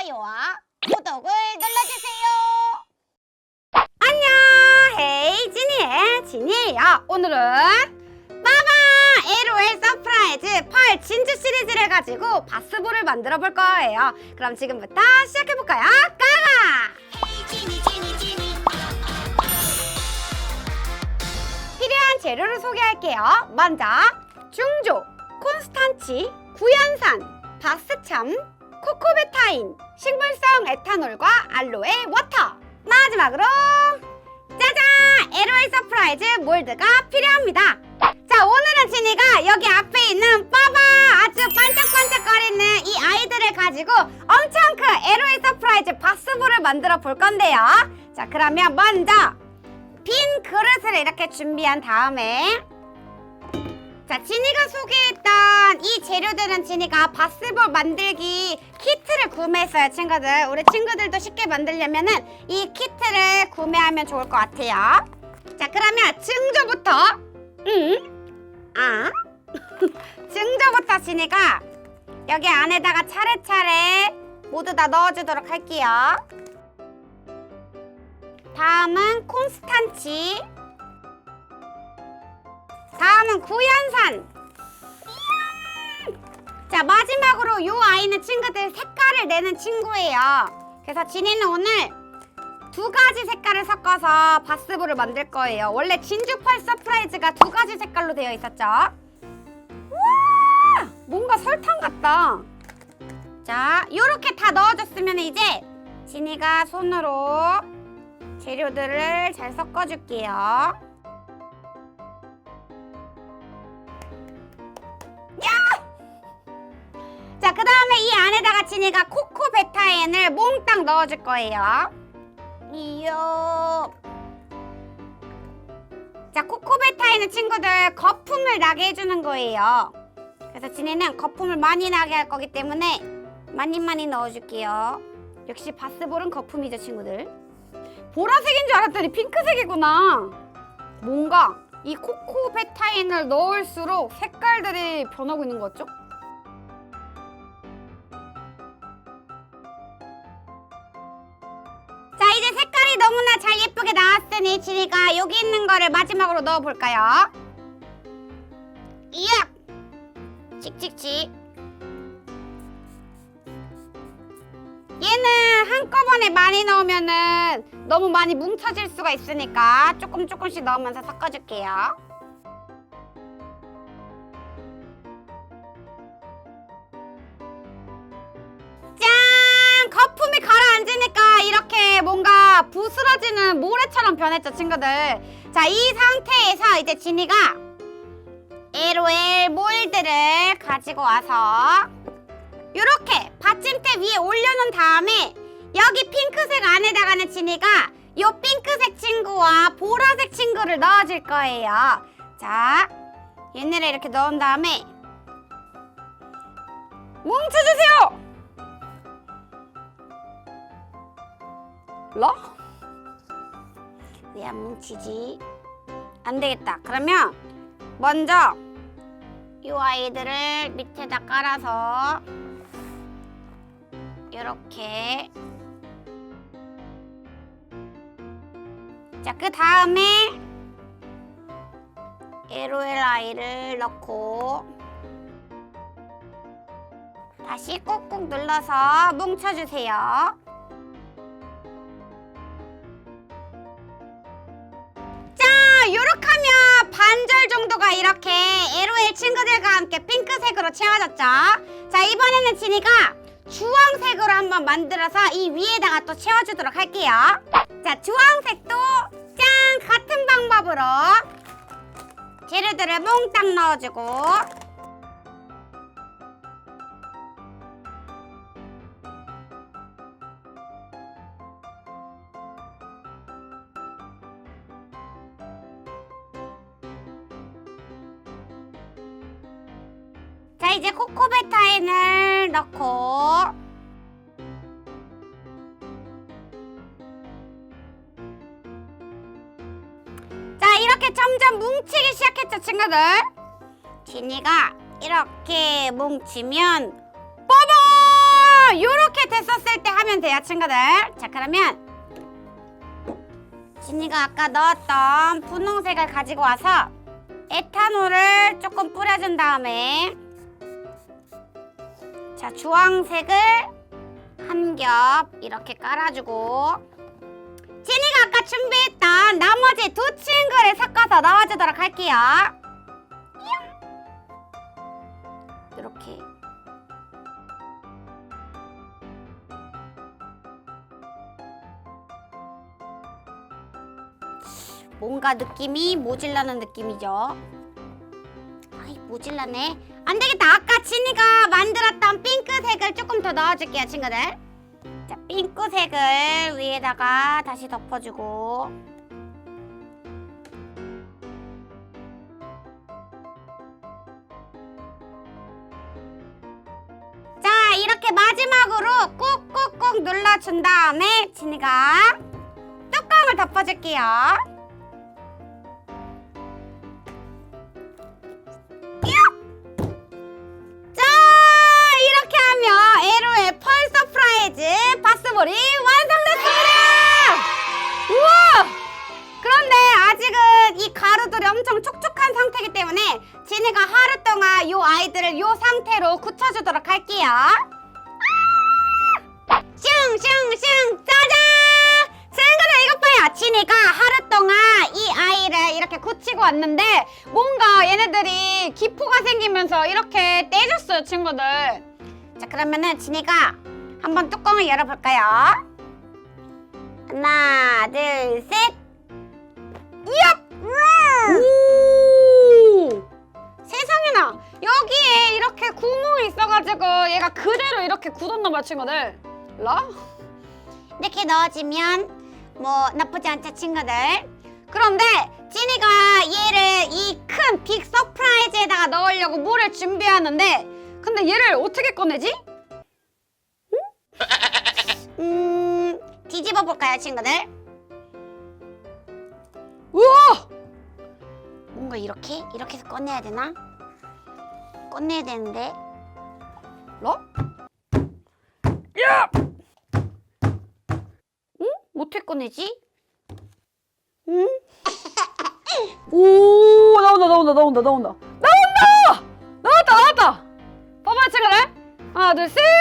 좋아요와 구독을 눌러주세요. 안녕. 헤이 지니의 지니예요. 오늘은 빠바 LOL 서프라이즈 펄 진주 시리즈를 가지고 바스볼을 만들어 볼 거예요. 그럼 지금부터 시작해 볼까요? 필요한 재료를 소개할게요. 먼저 중조 콘스탄치 구연산 바스참 코코베타인 식물성 에탄올과 알로에 워터 마지막으로 짜잔! LOL 서프라이즈 몰드가 필요합니다. 자, 오늘은 진이가 여기 앞에 있는 빠바 아주 반짝반짝거리는 이 아이들을 가지고 엄청 큰 LOL 서프라이즈 바스볼을 만들어 볼 건데요. 자, 그러면 먼저 빈 그릇을 이렇게 준비한 다음에 자, 진이가 소개했던 이 재료들은 진이가 바스볼 만들기 키트를 구매했어요, 친구들. 우리 친구들도 쉽게 만들려면은 이 키트를 구매하면 좋을 것 같아요. 자, 그러면 증조부터. 응? 아? 증조부터 진이가 여기 안에다가 차례차례 모두 다 넣어주도록 할게요. 다음은 콘스탄치. 다음은 구연산. 자 마지막으로 이 아이는 친구들 색깔을 내는 친구예요. 그래서 진이는 오늘 두 가지 색깔을 섞어서 바스볼을 만들 거예요. 원래 진주펄 서프라이즈가 두 가지 색깔로 되어 있었죠. 우와 뭔가 설탕 같다. 자 이렇게 다 넣어줬으면 이제 진이가 손으로 재료들을 잘 섞어줄게요. 진이가 코코 베타엔을 몽땅 넣어줄 거예요. 이요. 자, 코코 베타엔은 친구들 거품을 나게 해주는 거예요. 그래서 진이는 거품을 많이 나게 할 거기 때문에 많이 많이 넣어줄게요. 역시 바스볼은 거품이죠, 친구들. 보라색인 줄 알았더니 핑크색이구나. 뭔가 이 코코 베타엔을 넣을수록 색깔들이 변하고 있는 것 같죠? 색깔이 너무나 잘 예쁘게 나왔으니 진이가 여기 있는 거를 마지막으로 넣어볼까요? 이야! 칙칙칙 얘는 한꺼번에 많이 넣으면은 너무 많이 뭉쳐질 수가 있으니까 조금 조금씩 넣으면서 섞어줄게요 부스러지는 모래처럼 변했죠, 친구들. 자, 이 상태에서 이제 진이가 LOL 몰드를 가지고 와서 이렇게 받침대 위에 올려놓은 다음에 여기 핑크색 안에다가는 진이가 이 핑크색 친구와 보라색 친구를 넣어줄 거예요. 자, 얘네를 이렇게 넣은 다음에 뭉쳐주세요! 러? 왜안 뭉치지? 안 되겠다. 그러면 먼저 이 아이들을 밑에다 깔아서 이렇게 자, 그 다음에 LOL 아이를 넣고 다시 꾹꾹 눌러서 뭉쳐주세요. 요렇게 하면 반절 정도가 이렇게 LOL 친구들과 함께 핑크색으로 채워졌죠. 자, 이번에는 진이가 주황색으로 한번 만들어서 이 위에다가 또 채워주도록 할게요. 자, 주황색도 짠! 같은 방법으로 재료들을 몽땅 넣어주고 코코베타인을 넣고 자 이렇게 점점 뭉치기 시작했죠 친구들. 진이가 이렇게 뭉치면 빠바 이렇게 됐었을 때 넣으면 돼요 친구들. 자 그러면 진이가 아까 넣었던 분홍색을 가지고 와서 에탄올을 조금 뿌려준 다음에 자 주황색을 한 겹 이렇게 깔아주고 진이가 아까 준비했던 나머지 두 친구를 섞어서 넣어주도록 할게요 이렇게 뭔가 느낌이 모질라는 느낌이죠. 아이 모질라네. 안 되겠다. 아까 진이가 만들었던 핑크색을 조금 더 넣어줄게요, 친구들. 자, 핑크색을 위에다가 다시 덮어주고. 자, 이렇게 마지막으로 꾹꾹꾹 눌러준 다음에 진이가 뚜껑을 덮어줄게요. 바스볼이 완성됐습니다! 우와! 그런데 아직은 이 가루들이 엄청 촉촉한 상태이기 때문에 진이가 하루 동안 이 아이들을 이 상태로 굳혀주도록 할게요. 아! 슝슝슝 짜잔! 친구들 이것 봐요? 진이가 하루 동안 이 아이를 이렇게 굳히고 왔는데 뭔가 얘네들이 기포가 생기면서 이렇게 떼줬어요 친구들. 자 그러면은 진이가 한번 뚜껑을 열어볼까요? 하나 둘셋. 이압 오! 세상에나! 여기에 이렇게 구멍이 있어가지고 얘가 그대로 이렇게 굳었나봐 친구들. 라? 이렇게 넣어주면 뭐 나쁘지 않죠 친구들? 그런데 진이가 얘를 이 큰 빅 서프라이즈에다가 넣으려고 물을 준비하는데 근데 얘를 어떻게 꺼내지? 응? 음 뒤집어 볼까요 친구들? 우와! 뭔가 이렇게? 이렇게 해서 꺼내야 되나? 꺼내야 되는데 뭐? 야! 응? 어떻게 꺼내지? 응? 오 나온다 나온다 나온다 나온다 나온다 나왔다 나왔다 봐봐 친구들 하나 둘 셋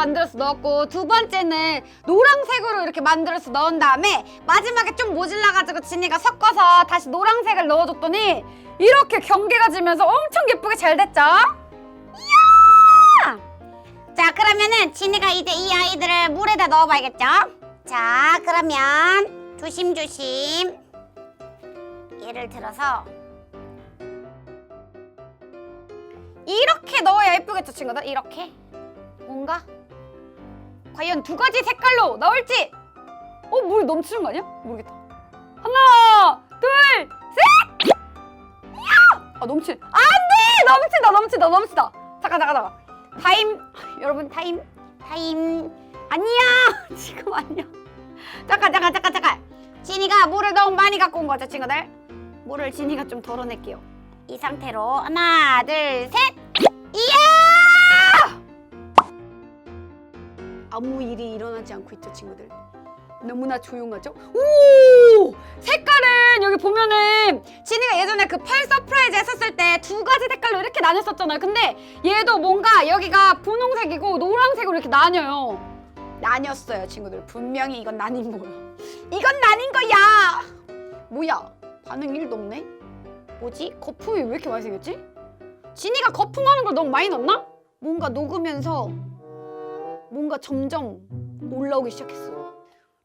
만들어서 넣었고 두 번째는 노란색으로 이렇게 만들어서 넣은 다음에 마지막에 좀 모질라가지고 진이가 섞어서 다시 노란색을 넣어줬더니 이렇게 경계가 지면서 엄청 예쁘게 잘 됐죠 이야! 자 그러면은 진이가 이제 이 아이들을 물에다 넣어봐야겠죠? 자 그러면 조심조심 예를 들어서 이렇게 넣어야 예쁘겠죠 친구들? 이렇게 뭔가 과연 두 가지 색깔로 나올지. 어 물이 넘치는 거 아니야? 모르겠다. 하나 둘셋! 아 넘치 안돼! 넘치다 넘치다 넘치다. 잠깐 잠깐 잠깐. 타임. 여러분 타임. 타임. 아니야. 지금 아니야. 잠깐 잠깐 잠깐 잠깐. 진이가 물을 너무 많이 갖고 온 거죠 친구들. 물을 진이가 좀 덜어낼게요. 이 상태로 하나 둘셋. 이야 아무 일이 일어나지 않고 있죠 친구들 너무나 조용하죠 오 색깔은 여기 보면은 진이가 예전에 그펄 서프라이즈 했었을 때 두 가지 색깔로 이렇게 나눴었잖아요. 근데 얘도 뭔가 여기가 분홍색이고 노란색으로 이렇게 나뉘어요. 나뉘었어요, 친구들. 분명히 이건 나뉜 거예요. 이건 나뉜 거야. 뭐야? 반응 1도 없네? 뭐지? 거품이 왜 이렇게 많이 생겼지? 진이가 거품하는 걸 너무 많이 넣었나? 뭔가 녹으면서 뭔가 점점 올라오기 시작했어.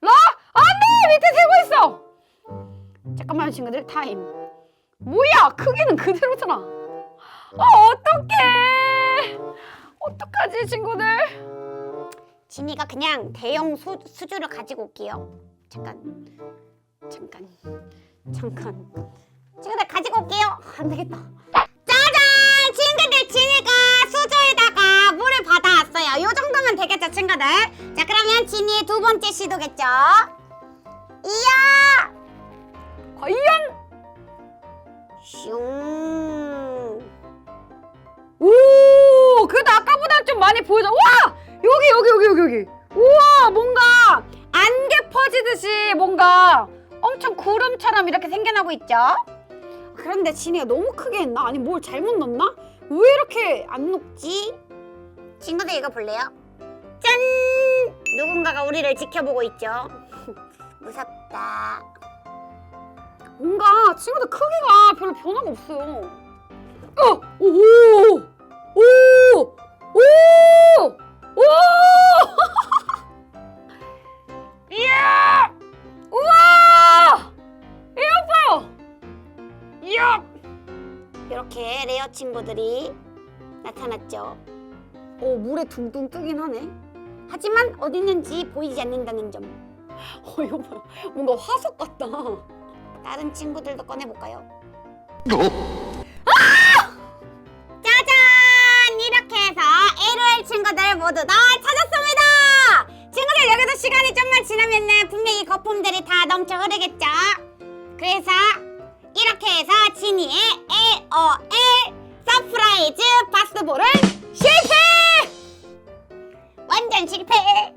라! 안 돼! 밑에 새고 있어! 잠깐만요, 친구들. 타임. 뭐야 크기는 그대로잖아 아 어떡해 어떡하지 친구들 진이가 그냥 대형 수, 수주를 가지고 올게요 잠깐 잠깐 잠깐 친구들 가지고 올게요 안 되겠다 짜잔 친구들 진이가 수저 되겠죠 친구들 자 그러면 진이의 두 번째 시도겠죠 이야 과연 슝. 오, 그래도 아까보다 좀 많이 보여져. 와! 여기, 여기, 여기, 여기, 여기. 우와, 뭔가 안개 퍼지듯이 뭔가 엄청 구름처럼 이렇게 생겨나고 있죠? 그런데 진이가 너무 크게 했나? 아니 뭘 잘못 넣었나? 왜 이렇게 안 녹지? 친구들 이거 볼래요? 짠! 누군가가 우리를 지켜보고 있죠. 무섭다. 뭔가 친구들 크기가 별로 변화가 없어요. 어! 오! 오! 오! 오! 오! 이야! 우와! 이거 봐요! 이야! 이렇게 레어 친구들이 나타났죠. 오 물에 둥둥 뜨긴 하네. 하지만 어디 있는지 보이지 않는다는 점. 어 이거 봐. 뭔가 화석 같다. 다른 친구들도 꺼내볼까요? 아! 짜잔! 이렇게 해서 LOL 친구들 모두 다 찾았습니다! 친구들 여기서 시간이 좀만 지나면은 분명히 거품들이 다 넘쳐 흐르겠죠? 그래서 이렇게 해서 지니의 LOL 서프라이즈 바스볼은 Gökçen Çirpe.